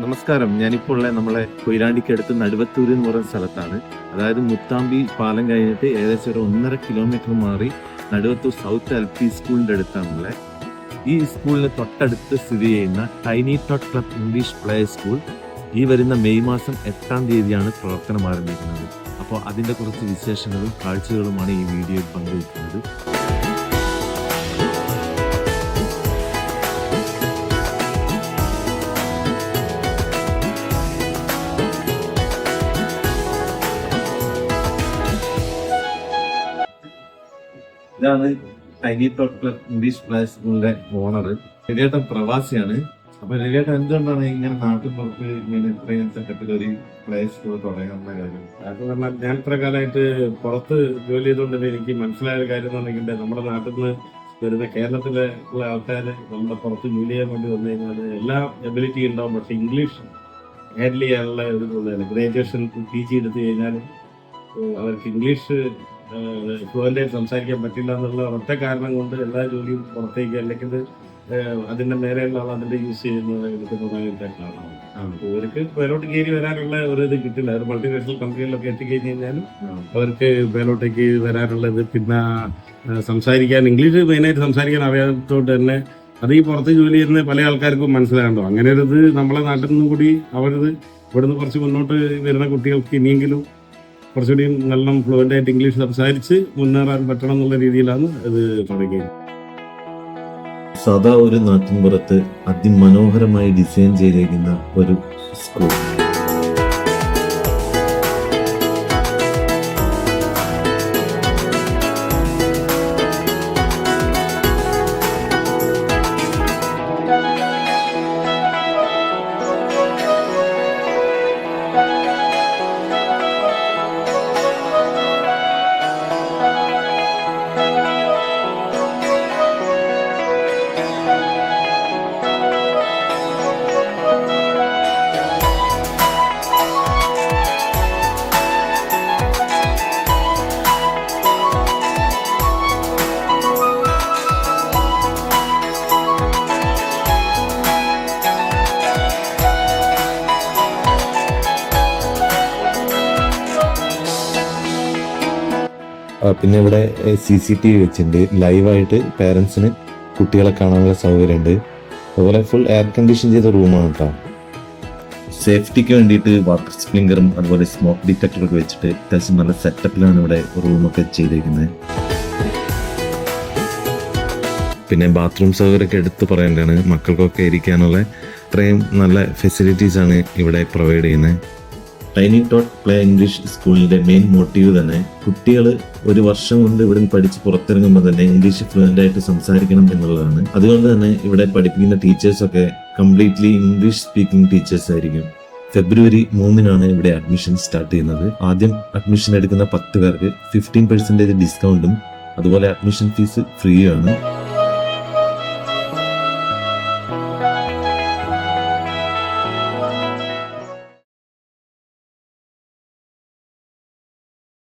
നമസ്കാരം. ഞാനിപ്പോൾ ഉള്ള നമ്മളെ കൊയിലാണ്ടിക്ക് അടുത്ത് നടുവത്തൂർ എന്ന് പറയുന്ന സ്ഥലത്താണ്. അതായത് മുത്താമ്പി പാലം കഴിഞ്ഞിട്ട് ഏകദേശം ഒരു ഒന്നര കിലോമീറ്റർ മാറി നടുവത്തൂർ സൗത്ത് എൽ പി സ്കൂളിന്റെ അടുത്താണുള്ളത് ഈ സ്കൂളിന് തൊട്ടടുത്ത് സ്ഥിതി ചെയ്യുന്ന tiny tot club English play school ഈ വരുന്ന മെയ് മാസം എട്ടാം തീയതിയാണ് പ്രവർത്തനം ആരംഭിക്കുന്നത്. അപ്പോൾ അതിന്റെ കുറച്ച് വിശേഷങ്ങളും കാഴ്ചകളുമാണ് ഈ വീഡിയോയിൽ പങ്കുവയ്ക്കുന്നത്. ഇതാണ് tiny club English play owner രവിയേട്ടൻ പ്രവാസിയാണ്. അപ്പൊ രവിയേട്ടൻ എന്തുകൊണ്ടാണ് ഇങ്ങനെ നാട്ടിൽ പുറത്ത് ഇങ്ങനെ ഇത്രയും സെറ്റപ്പിൽ ഒരു പ്ലേ തുടങ്ങുന്ന കാര്യം? അത് പറഞ്ഞാൽ ഞാൻ ഇത്ര കാലമായിട്ട് പുറത്ത് ജോലി ചെയ്തുകൊണ്ട് എനിക്ക് മനസ്സിലായ ഒരു കാര്യം എന്ന് പറഞ്ഞിട്ടുണ്ടെങ്കിൽ നമ്മുടെ നാട്ടിൽ നിന്ന് വരുന്ന കേരളത്തിലെ ഉള്ള ആൾക്കാർ നമ്മുടെ പുറത്ത് ജോലി ചെയ്യാൻ വേണ്ടി വന്നു കഴിഞ്ഞാൽ എല്ലാ എബിലിറ്റി ഉണ്ടാവും. പക്ഷെ ഇംഗ്ലീഷ് ഹാൻഡിൽ ചെയ്യാനുള്ള ഒരു ഗ്രാജുവേഷൻ പി ജി എടുത്തു കഴിഞ്ഞാൽ അവർക്ക് ഇംഗ്ലീഷ് ഫ്ലുവന്റ് ആയിട്ട് സംസാരിക്കാൻ പറ്റില്ല എന്നുള്ള ഒറ്റ കാരണം കൊണ്ട് എല്ലാ ജോലിയും പുറത്തേക്ക് അല്ലെങ്കിൽ അതിന്റെ മേലെയുള്ള ആൾ അതിന്റെ യൂസ് ചെയ്യുന്നത് എനിക്ക് കാണാം കാരണമാണ് ഇവർക്ക് മേലോട്ട് കയറി വരാനുള്ള ഒരു ഇത് കിട്ടില്ല. ഒരു മൾട്ടിനാഷണൽ കമ്പനികളിലൊക്കെ എത്തിക്കഴിഞ്ഞ് കഴിഞ്ഞാലും അവർക്ക് മേലോട്ടേക്ക് വരാനുള്ളത് പിന്നെ സംസാരിക്കാൻ ഇംഗ്ലീഷ് മെയിനായിട്ട് സംസാരിക്കാൻ അറിയാത്തതുകൊണ്ട് തന്നെ അത് ഈ പുറത്ത് ജോലി ചെയ്യുന്ന പല ആൾക്കാർക്കും മനസ്സിലാകണ്ടോ? അങ്ങനെ ഒരു ഇത് നമ്മളെ നാട്ടിൽ നിന്നും കൂടി അവരത് ഇവിടുന്ന് കുറച്ച് മുന്നോട്ട് വരുന്ന കുട്ടികൾക്ക് ഇനിയെങ്കിലും കുറച്ചുകൂടി നല്ല ഫ്ലുവന്റ് ആയിട്ട് ഇംഗ്ലീഷ് സംസാരിച്ച് മുന്നേറാൻ പറ്റണം എന്നുള്ള രീതിയിലാണ് ഇത് തുടങ്ങിയത്. സദാ ഒരു നാട്ടിൻപുറത്ത് അതിമനോഹരമായി ഡിസൈൻ ചെയ്തേക്കുന്ന ഒരു സ്കൂൾ പിന്നെ ഇവിടെ സി സി ടി വി വെച്ചിട്ടുണ്ട്. ലൈവായിട്ട് പേരൻസിന് കുട്ടികളെ കാണാനുള്ള സൗകര്യമുണ്ട് അതുപോലെ ഫുൾ എയർ കണ്ടീഷൻ ചെയ്ത റൂമാണ് കേട്ടോ സേഫ്റ്റിക്ക് വേണ്ടിയിട്ട് വാട്ടർ സ്പ്രിംഗറും അതുപോലെ സ്മോക്ക് ഡിറ്റക്ടറൊക്കെ വെച്ചിട്ട് അത്യാവശ്യം നല്ല സെറ്റപ്പിലാണ് ഇവിടെ റൂമൊക്കെ ചെയ്തിരിക്കുന്നത് പിന്നെ ബാത്റൂം സൗകര്യമൊക്കെ എടുത്ത് പറയേണ്ടതാണ്. മക്കൾക്കൊക്കെ ഇരിക്കാനുള്ള അത്രയും നല്ല ഫെസിലിറ്റീസ് ആണ് ഇവിടെ പ്രൊവൈഡ് ചെയ്യുന്നത് ടൈനി ടോട്ട് പ്ലേ ഇംഗ്ലീഷ് സ്കൂളിന്റെ മെയിൻ മോട്ടീവ് തന്നെ കുട്ടികൾ ഒരു വർഷം കൊണ്ട് ഇവിടെ പഠിച്ച് പുറത്തിറങ്ങുമ്പോൾ തന്നെ ഇംഗ്ലീഷ് ഫ്ലുവന്റ് ആയിട്ട് സംസാരിക്കണം എന്നുള്ളതാണ്. അതുകൊണ്ട് തന്നെ ഇവിടെ പഠിപ്പിക്കുന്ന ടീച്ചേഴ്സൊക്കെ കംപ്ലീറ്റ്ലി ഇംഗ്ലീഷ് സ്പീക്കിംഗ് ടീച്ചേഴ്സ് ആയിരിക്കും. ഫെബ്രുവരി മൂന്നിനാണ് ഇവിടെ അഡ്മിഷൻ സ്റ്റാർട്ട് ചെയ്യുന്നത്. ആദ്യം അഡ്മിഷൻ എടുക്കുന്ന പത്ത് പേർക്ക് ഫിഫ്റ്റീൻ പെർസെന്റേജ് ഡിസ്കൗണ്ടും അതുപോലെ അഡ്മിഷൻ ഫീസ് ഫ്രീയാണ്